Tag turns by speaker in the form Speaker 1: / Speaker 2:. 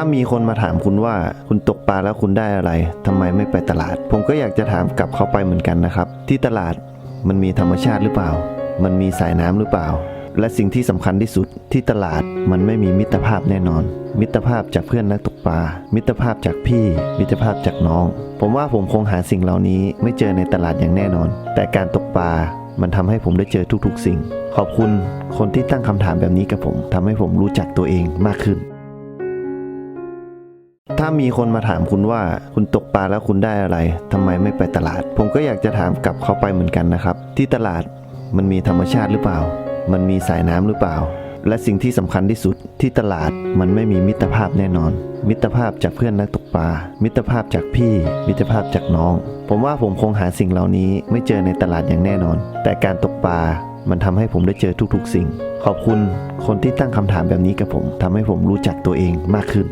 Speaker 1: ถ้ามีคนมาถามคุณว่าคุณตกปลาแล้วคุณได้อะไรทำไมไม่ไปตลาด ผมก็อยากจะถามกลับเขาไปเหมือนกันนะครับ ที่ตลาดมันมีธรรมชาติหรือเปล่า มันมีสายน้ำหรือเปล่า และสิ่งที่สำคัญที่สุดที่ตลาดมันไม่มีมิตรภาพแน่นอน มิตรภาพจากเพื่อนนักตกปลา มิตรภาพจากพี่ มิตรภาพจากน้อง ผมว่าผมคงหาสิ่งเหล่านี้ไม่เจอในตลาดอย่างแน่นอน แต่การตกปลามันทำให้ผมได้เจอทุกๆ สิ่ง ขอบคุณคนที่ตั้งคำถามแบบนี้กับผมทำให้ผมรู้จักตัวเองมากขึ้น ถ้ามีคนมาถามคุณว่าคุณตกปลาแล้วคุณได้อะไรทำไมไม่ไปตลาด ผมก็อยากจะถามกลับเขาไปเหมือนกันนะครับ ที่ตลาดมันมีธรรมชาติหรือเปล่า มันมีสายน้ำหรือเปล่า และสิ่งที่สำคัญที่สุดที่ตลาดมันไม่มีมิตรภาพแน่นอน มิตรภาพจากเพื่อนนักตกปลา มิตรภาพจากพี่ มิตรภาพจากน้อง ผมว่าผมคงหาสิ่งเหล่านี้ไม่เจอในตลาดอย่างแน่นอน แต่การตกปลามันทำให้ผมได้เจอทุกๆ สิ่ง ขอบคุณคนที่ตั้งคำถามแบบนี้กับผมทำให้ผมรู้จักตัวเองมากขึ้น